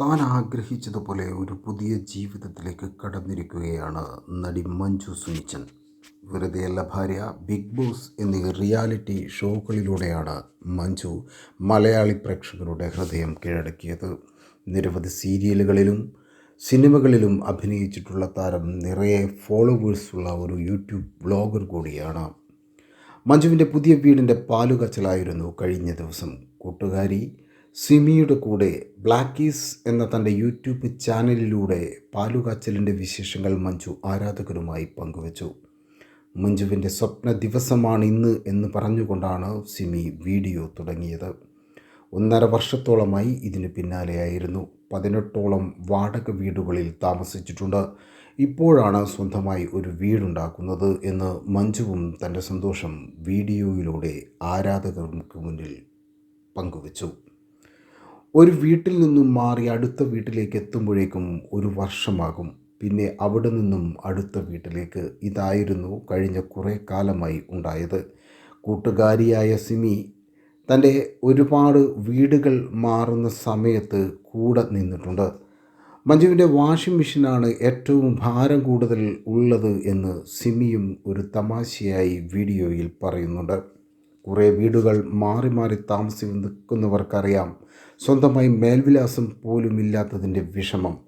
താൻ ആഗ്രഹിച്ചതുപോലെ ഒരു പുതിയ ജീവിതത്തിലേക്ക് കടന്നിരിക്കുകയാണ് നടി മഞ്ജു സുനിച്ചൻ. വെറുതെയല്ല ഭാര്യ ബിഗ് ബോസ് എന്നീ റിയാലിറ്റി ഷോകളിലൂടെയാണ് മഞ്ജു മലയാളി പ്രേക്ഷകരുടെ ഹൃദയം കീഴടക്കിയത്. നിരവധി സീരിയലുകളിലും സിനിമകളിലും അഭിനയിച്ചിട്ടുള്ള താരം നിറയെ ഫോളോവേഴ്സുള്ള ഒരു യൂട്യൂബ് ബ്ലോഗർ കൂടിയാണ്. മഞ്ജുവിന്റെ പുതിയ വീടിന്റെ പാലുകച്ചലായിരുന്നു കഴിഞ്ഞ ദിവസം. കൂട്ടുകാരി സിമിയുടെ കൂടെ ബ്ലാക്കീസ് എന്ന തന്റെ യൂട്യൂബ് ചാനലിലൂടെ പാലുകാച്ചലിന്റെ വിശേഷങ്ങൾ മഞ്ജു ആരാധകരുമായി പങ്കുവച്ചു. മഞ്ജുവിന്റെ സ്വപ്ന ദിവസമാണ് ഇന്ന് എന്ന് പറഞ്ഞുകൊണ്ടാണ് സിമി വീഡിയോ തുടങ്ങിയത്. ഒന്നര വർഷത്തോളമായി ഇതിന് പിന്നാലെയായിരുന്നു. പതിനെട്ടോളം വാടക വീടുകളിൽ താമസിച്ചിട്ടുണ്ട്. ഇപ്പോഴാണ് സ്വന്തമായി ഒരു വീടുണ്ടാക്കുന്നത് എന്ന് മഞ്ജുവും തന്റെ സന്തോഷം വീഡിയോയിലൂടെ ആരാധകർക്ക് മുന്നിൽ പങ്കുവച്ചു. ഒരു വീട്ടിൽ നിന്നും മാറി അടുത്ത വീട്ടിലേക്ക് എത്തുമ്പോഴേക്കും ഒരു വർഷമാകും. പിന്നെ അവിടെ നിന്നും അടുത്ത വീട്ടിലേക്ക് ഇതായിരുന്നു കഴിഞ്ഞ കുറേ കാലമായി ഉണ്ടായത്. കൂട്ടുകാരിയായ സിമി തന്റെ ഒരുപാട് വീടുകൾ മാറുന്ന സമയത്ത് കൂടെ നിന്നിട്ടുണ്ട്. മഞ്ജുവിന്റെ വാഷിംഗ് മെഷീനാണ് ഏറ്റവും ഭാരം കൂടുതൽ ഉള്ളത് എന്ന് സിമിയും ഒരു തമാശയായി വീഡിയോയിൽ പറയുന്നുണ്ട്. കുറേ വീടുകൾ മാറി മാറി താമസി നിൽക്കുന്നവർക്കറിയാം. സ്വന്തമായി മേൽവിലാസം പോലും ഇല്ലാത്തതിന്റെ വിഷമം.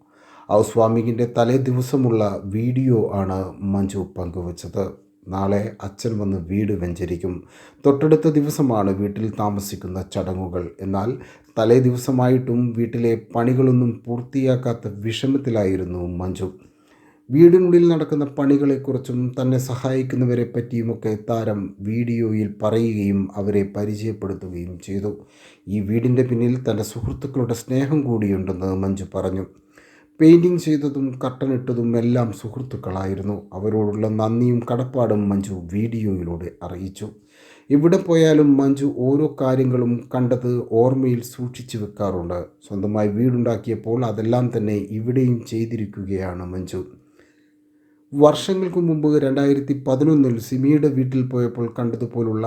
ഹൗസ് വാമിങ്ങിന്റെ തലേ ദിവസമുള്ള വീഡിയോ ആണ് മഞ്ജു പങ്കുവച്ചത്. നാളെ അച്ഛൻ വന്ന് വീട് വെഞ്ചരിക്കും. തൊട്ടടുത്ത ദിവസമാണ് വീട്ടിൽ താമസിക്കുന്ന ചടങ്ങുകൾ. എന്നാൽ തലേ ദിവസമായിട്ടും വീട്ടിലെ പണികളൊന്നും പൂർത്തിയാക്കാത്ത വിഷമത്തിലായിരുന്നു മഞ്ജു. വീടിനുള്ളിൽ നടക്കുന്ന പണികളെക്കുറിച്ചും തന്നെ സഹായിക്കുന്നവരെ പറ്റിയുമൊക്കെ താരം വീഡിയോയിൽ പറയുകയും അവരെ പരിചയപ്പെടുത്തുകയും ചെയ്തു. ഈ വീടിന്റെ പിന്നിൽ തന്റെ സുഹൃത്തുക്കളുടെ സ്നേഹം കൂടിയുണ്ടെന്ന് മഞ്ജു പറഞ്ഞു. പെയിന്റിങ് ചെയ്തതും കട്ടനിട്ടതും എല്ലാം സുഹൃത്തുക്കളായിരുന്നു. അവരോടുള്ള നന്ദിയും കടപ്പാടും മഞ്ജു വീഡിയോയിലൂടെ അറിയിച്ചു. എവിടെ പോയാലും മഞ്ജു ഓരോ കാര്യങ്ങളും കണ്ടത് ഓർമ്മയിൽ സൂക്ഷിച്ചു വെക്കാറുണ്ട്. സ്വന്തമായി വീടുണ്ടാക്കിയപ്പോൾ അതെല്ലാം തന്നെ ഇവിടെയും ചെയ്തിരിക്കുകയാണ് മഞ്ജു. വർഷങ്ങൾക്ക് മുമ്പ് രണ്ടായിരത്തി പതിനൊന്നിൽ സിമിയുടെ വീട്ടിൽ പോയപ്പോൾ കണ്ടതുപോലുള്ള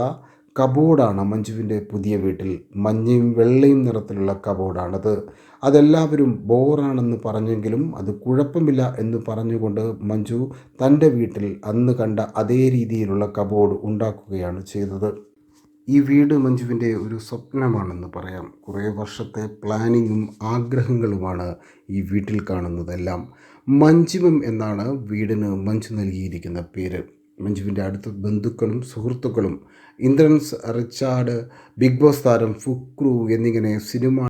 കബോർഡാണ് മഞ്ജുവിന്റെ പുതിയ വീട്ടിൽ. മഞ്ഞയും വെള്ളയും നിറത്തിലുള്ള കബോർഡാണത്. അതെല്ലാവരും ബോറാണെന്ന് പറഞ്ഞെങ്കിലും അത് കുഴപ്പമില്ല എന്ന് പറഞ്ഞുകൊണ്ട് മഞ്ജു തന്റെ വീട്ടിൽ അന്ന് കണ്ട അതേ രീതിയിലുള്ള കബോർഡ് ഉണ്ടാക്കുകയാണ് ചെയ്തത്. ഈ വീട് മഞ്ജുവിന്റെ ഒരു സ്വപ്നമാണെന്ന് പറയാം. കുറേ വർഷത്തെ പ്ലാനിങ്ങും ആഗ്രഹങ്ങളുമാണ് ഈ വീട്ടിൽ കാണുന്നതെല്ലാം. മഞ്ജുവം എന്നാണ് വീടിന് മഞ്ജു നൽകിയിരിക്കുന്ന പേര്. മഞ്ജുവിന്റെ അടുത്ത ബന്ധുക്കളും സുഹൃത്തുക്കളും ഇന്ദ്രൻസ് റിച്ചാർഡ് ബിഗ് ബോസ് താരം ഫുക്രു എന്നിങ്ങനെ സിനിമ